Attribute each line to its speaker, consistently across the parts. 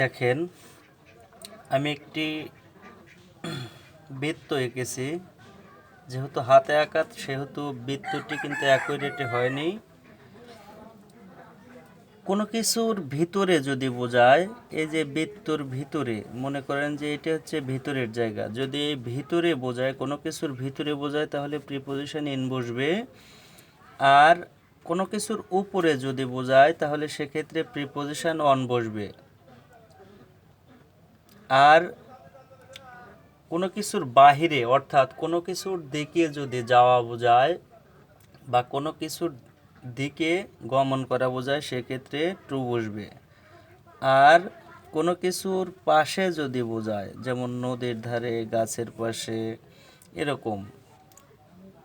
Speaker 1: দেখেন, আমি একটি বৃত্ত এঁকেছি। যেহেতু হাতে আঁকাত সেহেতু বৃত্তটি কিন্তু অ্যাকুরেটে হয়নি। কোনো কিছুর ভিতরে যদি বোঝায়, এই যে বৃত্তর ভিতরে, মনে করেন যে এটা হচ্ছে ভিতরের জায়গা। যদি এই ভিতরে বোঝায়, কোনো কিছুর ভিতরে বোঝায়, তাহলে প্রিপোজিশন ইন বসবে। আর কোনো কিছুর উপরে যদি বোঝায়, তাহলে সেক্ষেত্রে প্রিপোজিশন অন বসবে। আর কোনো কিছুর বাহিরে, অর্থাৎ কোনো কিছুর দিকে যদি যাওয়া বোঝায় বা কোনো কিছুর দিকে গমন করা বোঝায়, সেক্ষেত্রে ট্রু বসবে। আর কোনো কিছুর পাশে যদি বোঝায়, যেমন নদীর ধারে, গাছের পাশে, এরকম,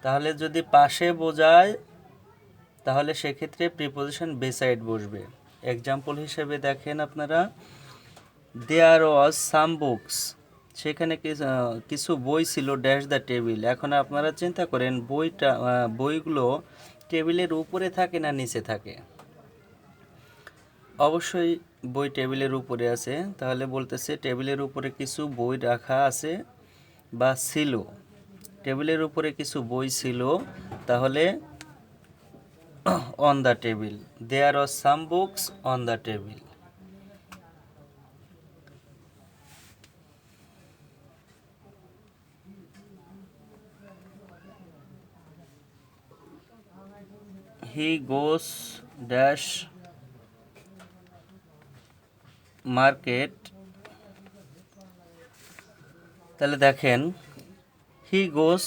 Speaker 1: তাহলে যদি পাশে বোঝায়, তাহলে সেক্ষেত্রে প্রিপোজিশন বেসাইড বসবে। এক্সাম্পল হিসেবে দেখেন আপনারা। দেয়ার ওয়াজ সাম বুকস সেখানে কিছু বই ছিল ড্যাশ দ্য টেবিল এখন আপনারা চিন্তা করেন, বইটা বইগুলো টেবিলের উপরে থাকে না নিচে থাকে? অবশ্যই বই টেবিলের উপরে আছে। তাহলে বলতেছে টেবিলের উপরে কিছু বই রাখা আছে বা ছিল। টেবিলের উপরে কিছু বই ছিল, তাহলে on the table there are some books on the table he goes dash market তাহলে দেখেন, হি গোস,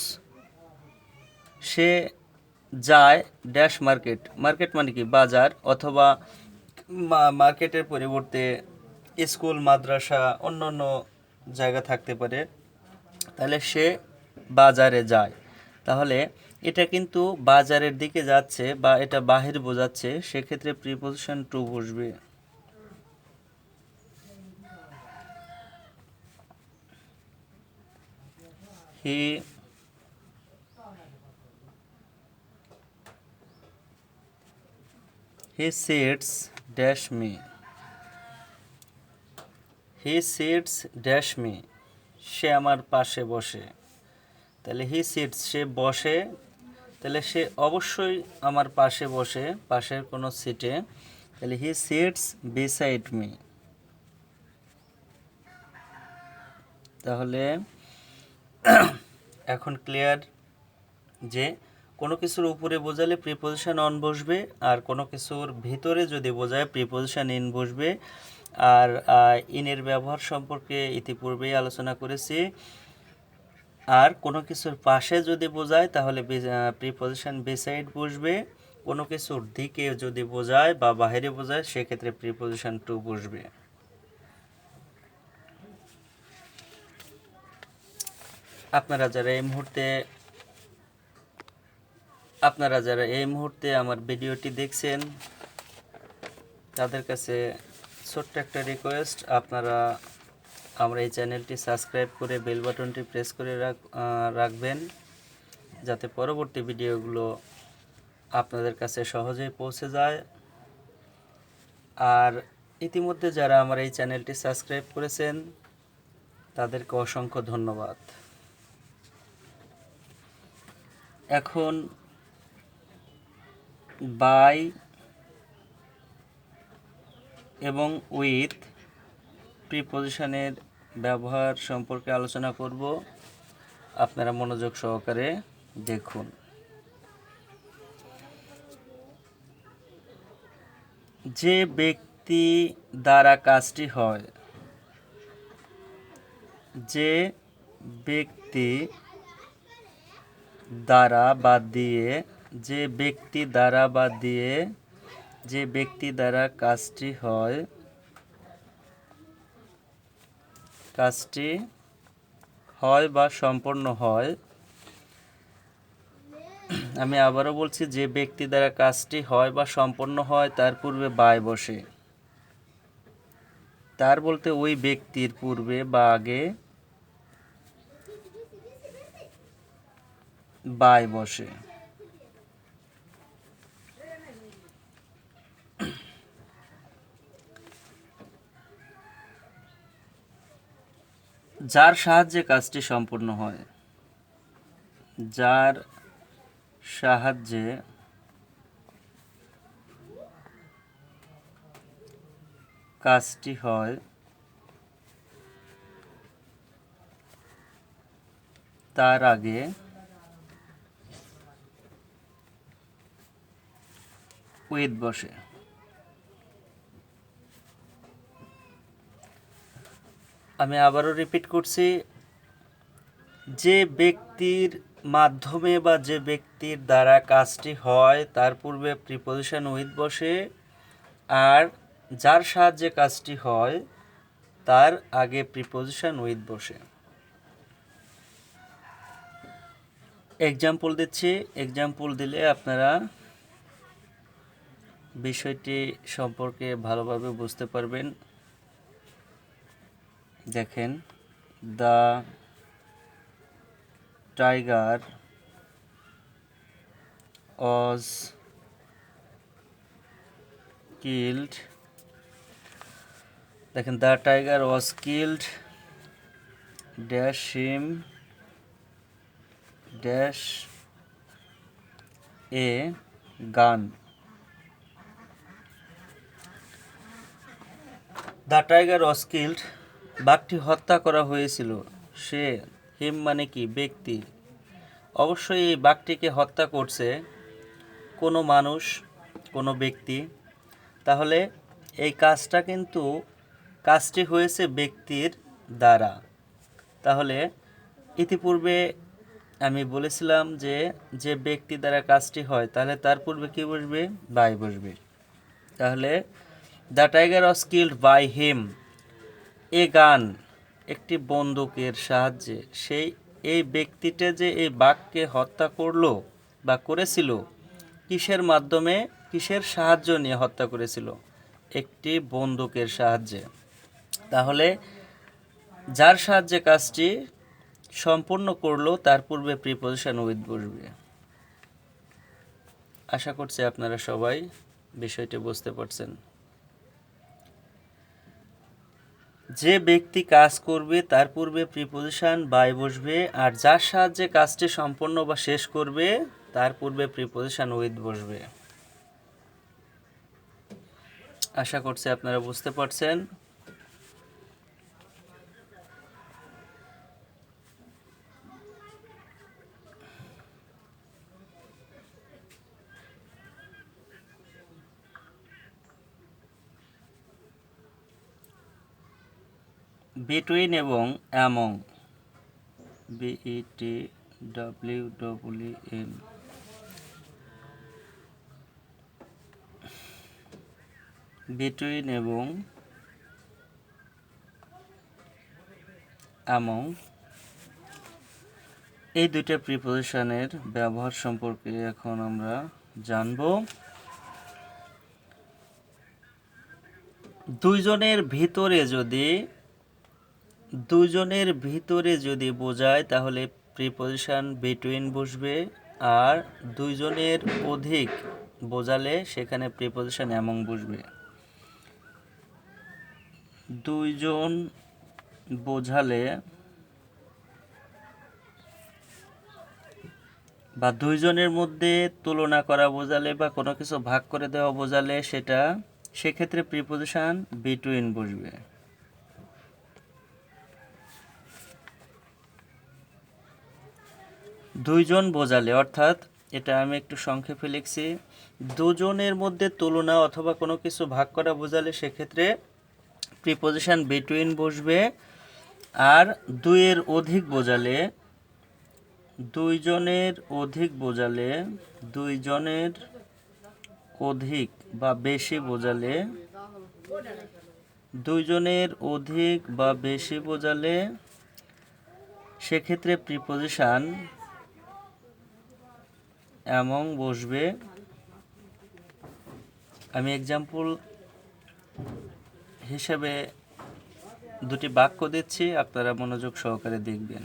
Speaker 1: সে যায় ড্যাশ মার্কেট। মার্কেট মানে কি? বাজার অথবা মার্কেটের পরিবর্তে স্কুল, মাদ্রাসা, অন্য অন্য জায়গা থাকতে পারে। তাহলে সে বাজারে যায়। তাহলে এটা কিন্তু বাজারের দিকে যাচ্ছে বা এটা বাহির বোঝাচ্ছে, সেক্ষেত্রে প্রিপোজিশন টু বসবে। He he sits dash me he sits dash me সে আমার পাশে বসে। তাহলে হি সিটস সে বসে তাহলে সে অবশ্যই আমার পাশে বসে, পাশের কোনো সিটে তাহলে হি সিটস বিসাইড মি তাহলে এখন ক্লিয়ার যে কোনো কিছুর উপরে বোঝালে প্রিপোজিশন অন বসবে আর কোনো কিছুর ভিতরে যদি বোঝায় প্রিপোজিশন ইন বসবে। আর ইনের ব্যবহার সম্পর্কে ইতিপূর্বেই আলোচনা করেছি। আর কোনো কিছুর পাশে যদি বোঝায়, তাহলে প্রিপোজিশন বিসাইড বসবে। কোনো কিছুর দিকে যদি বোঝায় বা বাইরে বোঝায়, সেক্ষেত্রে প্রিপোজিশন টু বসবে। আপনারা যারা এই মুহূর্তে, আপনারা যারা এই মুহূর্তে আমার ভিডিওটি দেখছেন, তাদের কাছে ছোট্ট একটা রিকোয়েস্ট আপনারা আমরা এই চ্যানেলটি সাবস্ক্রাইব করে বেল বাটনটি প্রেস করে রাখ রাখবেন, যাতে পরবর্তী ভিডিওগুলো আপনাদের কাছে সহজেই পৌঁছে যায়। আর ইতিমধ্যে যারা আমার এই চ্যানেলটি সাবস্ক্রাইব করেছেন, তাদেরকে অসংখ্য ধন্যবাদ। এখন বাই এবং উইথ প্রিপোজিশনের ব্যবহার সম্পর্কে আলোচনা করব। আপনারা মনোযোগ সহকারে দেখুন। যে ব্যক্তি দ্বারা কাজটি হয়, যে ব্যক্তি দ্বারা বাদ দিয়ে, যে ব্যক্তি দ্বারা বাদ দিয়ে, যে ব্যক্তি দ্বারা কাজটি হয় কাজটি হয় বা সম্পন্ন হয়, আমি আবারও বলছি, যে ব্যক্তি দ্বারা কাজটি হয় বা সম্পন্ন হয়, তার পূর্বে বায় বসে। তার বলতে ওই ব্যক্তির পূর্বে বা আগে বায় বসে। যার সাহায্যে কাজটি সম্পূর্ণ হয় যার সাহায্যে কাজটি হয় তার আগে উইথ বসে। আমি আবারও রিপিট করছি। যে ব্যক্তির মাধ্যমে বা যে ব্যক্তির দ্বারা কাজটি হয়, তার পূর্বে প্রিপোজিশন উইথ বসে, আর যার সাহায্যে কাজটি হয়, তার আগে প্রিপোজিশন উইথ বসে। এক্সাম্পল দিচ্ছি। এক্সাম্পল দিলে আপনারা বিষয়টি সম্পর্কে ভালোভাবে বুঝতে পারবেন। দেখেন, দ্য টাইগার অজ কিল্ড, দেখেন, the tiger was killed, dash him, dash a gun. The tiger was killed বাঘটি হত্যা করা হয়েছিল। সে হিম মানে কি? ব্যক্তি। অবশ্যই এই বাঘটিকে হত্যা করছে কোনো মানুষ, কোনো ব্যক্তি। তাহলে এই কাজটা কিন্তু, কাজটি হয়েছে ব্যক্তির দ্বারা। তাহলে ইতিপূর্বে আমি বলেছিলাম যে যে ব্যক্তি দ্বারা কাজটি হয়, তাহলে তার পূর্বে কী বসবে? বাই বসবে। তাহলে the tiger was killed by him. A gun একটি বন্দুকের সাহায্যে। সেই এই ব্যক্তিটা যে এই বাঘকে হত্যা করল বা করেছিল, কিসের মাধ্যমে, কিসের সাহায্য নিয়ে হত্যা করেছিল? একটি বন্দুকের সাহায্যে। তাহলে যার সাহায্যে কাজটি সম্পূর্ণ করল, তার পূর্বে প্রিপোজিশন উইথ বসবে। আশা করছি আপনারা সবাই বিষয়টি বুঝতে পারছেন। যে ব্যক্তি কাজ করবে, তার পূর্বে প্রিপোজিশন বাই বসবে, আর যার সাহায্যে কাজটি সম্পন্ন বা শেষ করবে, তার পূর্বে প্রিপোজিশন উইথ বসবে। আশা করছি আপনারা বুঝতে পারছেন। বিটুইন এবং among. B E T W W N between এবং অ্যামং। এই দুইটা প্রিপোজিশনের ব্যবহার সম্পর্কে এখন আমরা জানব। দুইজনের ভিতরে যদি দুজনের ভিতরে যদি বোঝায়, তাহলে প্রিপোজিশন বিটুইন বসবে আর দুইজনের অধিক বোঝালে সেখানে প্রিপোজিশন এমন বসবে। দুইজন বোঝালে বা দুইজনের মধ্যে তুলনা করা বোঝালে বা কোনো কিছু ভাগ করে দেওয়া বোঝালে সেটা, সেক্ষেত্রে প্রিপোজিশন বিটুইন বসবে। দুইজন বোঝালে, অর্থাৎ এটা আমি একটু সংক্ষেপে লিখছি, দুজনের মধ্যে তুলনা অথবা কোনো কিছু ভাগ করা বোঝালে সেক্ষেত্রে প্রিপোজিশন বিটুইন বসবে আর দুইয়ের অধিক বোঝালে, দুইজনের অধিক বোঝালে, দুইজনের অধিক বা বেশি বোঝালে, দুইজনের অধিক বা বেশি বোঝালে, সেক্ষেত্রে প্রিপোজিশন এমন বসবে। আমি এক্সাম্পল হিসাবে দুটি বাক্য দিচ্ছি, আপনারা মনোযোগ সহকারে দেখবেন।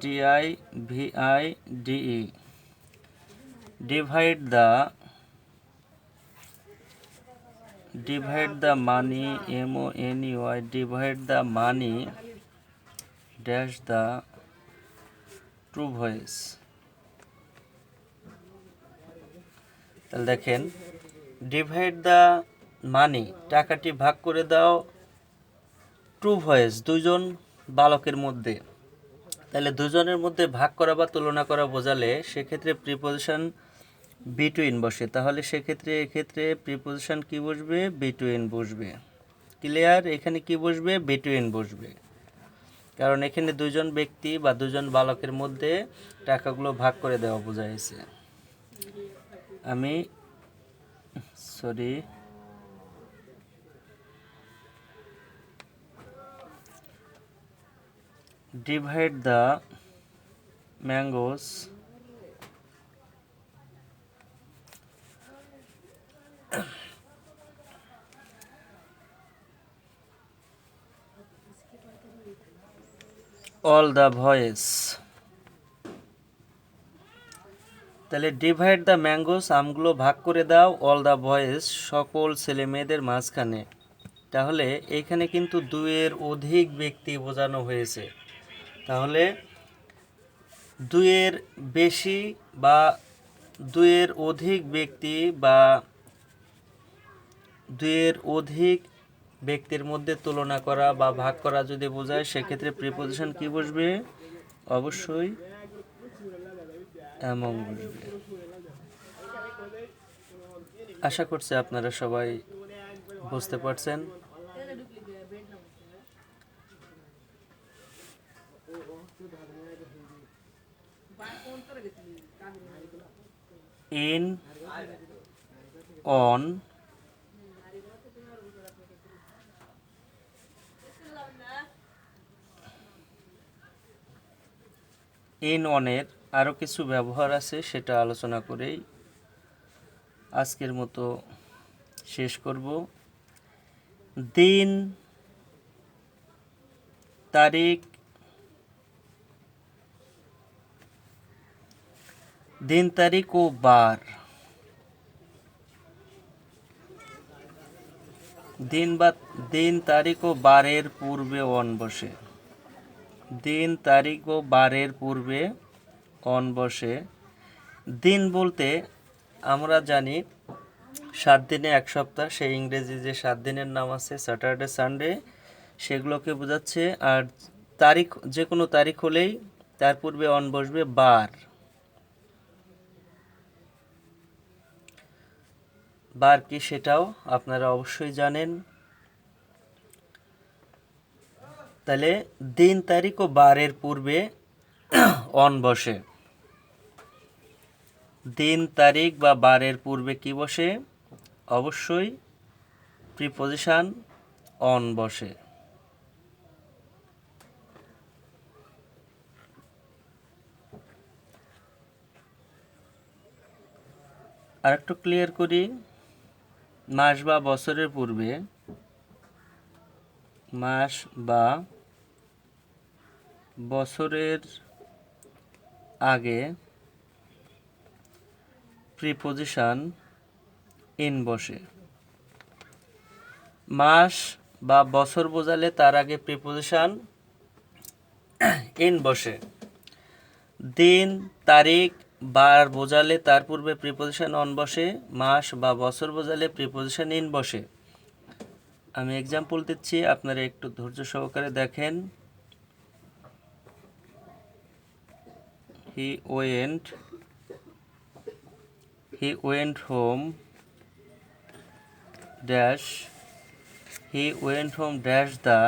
Speaker 1: D I V I D E divide the divide the money M O N U I divide the money dash the true voice তাহলে দেখেন ডিভাইড দ্য মানি টাকাটি ভাগ করে দাও ট্রু ভয়েস দুজন বালকের মধ্যে। তাহলে দুজনের মধ্যে ভাগ করা বা তুলনা করা বোঝালে সেক্ষেত্রে প্রিপোজিশন বিটুইন বসে। তাহলে সেক্ষেত্রে, এক্ষেত্রে প্রিপোজিশন কি বসবে? বিটুইন বসবে। ক্লিয়ার এখানে কি বসবে? বিটুইন বসবে। কারণ এখানে দুজন ব্যক্তি বা দুজন বালকের মধ্যে টাকাগুলো ভাগ করে দেওয়া বোঝাইছে আমি sorry divide the mangoes all the voice তাহলে ডিভাইড দ্য ম্যাঙ্গোস আমগুলো ভাগ করে দাও অল দ্য ভয়েস সকল ছেলে মেয়েদের মাঝখানে। তাহলে এখানে কিন্তু দুইয়ের অধিক ব্যক্তি বোঝানো হয়েছে। তাহলে দুইয়ের বেশি বা দুইয়ের অধিক ব্যক্তি বা দুইয়ের অধিক ব্যক্তির মধ্যে তুলনা করা বা ভাগ করা যদি বোঝায়, সেক্ষেত্রে প্রিপোজিশন কি বসবে? অবশ্যই বসবে আশা করছি আপনারা সবাই বুঝতে পারছেন। in on. ইন অনের। আরও কিছু ব্যবহার আছে, সেটা আলোচনা করেই আজকের মতো শেষ করব। দিন, তারিখ দিন, তারিখ ও বার। দিন বা, দিন, তারিখ ও বারের পূর্বে অন বসে দিন, তারিখ ও বারের পূর্বে অন বসে। দিন বলতে আমরা জানি সাত দিনে এক সপ্তাহ, সেই ইংরেজি যে সাত দিনের নাম আছে স্যাটারডে সানডে সেগুলোকে বোঝাচ্ছে। আর তারিখ, যে কোনো তারিখ হলেই তার পূর্বে অন বসবে বার। বার কি সেটাও আপনারা অবশ্যই জানেন। তাহলে দিন, তারিখ ও বারের পূর্বে অন বসে। দিন, তারিখ বা বারের পূর্বে কি বসে? অবশ্যই প্রিপোজিশন অন বসে। আর একটু ক্লিয়ার করি। মাস বা বছরের পূর্বে, মাস বা বছরের আগে প্রিপোজিশন ইন বসে। মাস বা বছর বোঝালে তার আগে প্রিপোজিশন ইন বসে। দিন, তারিখ, বার বোঝালে তার পূর্বে প্রিপোজিশন অন বসে। মাস বা বছর বোঝালে প্রিপোজিশন ইন বসে। আমি এক্সাম্পল দিচ্ছি, আপনারা একটু ধৈর্য সহকারে দেখেন। He went he went home dash he went home dash the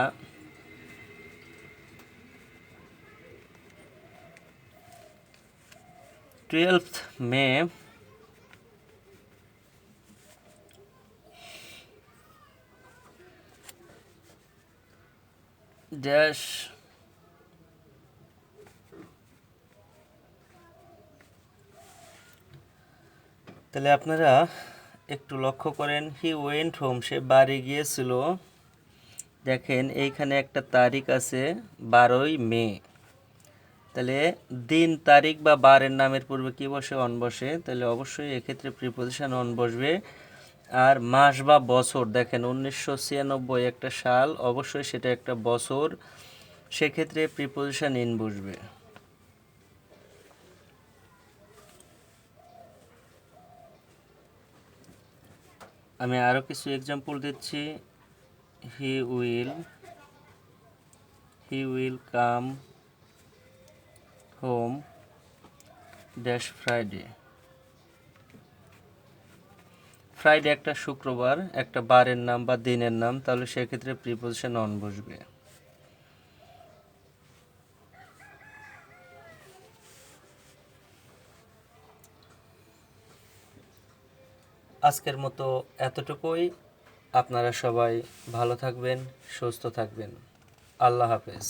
Speaker 1: twelfth May dash তাহলে আপনারা একটু লক্ষ্য করেন হি ওয়েন্ট হোম সে বাড়ি গিয়েছিল। দেখেন, এইখানে একটা তারিখ আছে বারোই মে। তাহলে দিন, তারিখ বা বারের নামের পূর্বে কি বসে, অন বসে? তাহলে অবশ্যই এক্ষেত্রে প্রিপোজিশন অন বসবে। আর মাস বা বছর, দেখেন, উনিশশো ছিয়ানব্বই একটা সাল, অবশ্যই সেটা একটা বছর। সেক্ষেত্রে প্রিপোজিশন ইন বসবে। আমি আরও কিছু এক্সাম্পল দিচ্ছি। He will he will come home dash Friday Friday একটা শুক্রবার, একটা বারের নাম বা দিনের নাম, তাহলে সেক্ষেত্রে প্রিপোজিশন অন বসবে। আজকের মতো এতটুকুই। আপনারা সবাই ভালো থাকবেন সুস্থ থাকবেন। আল্লাহ হাফেজ।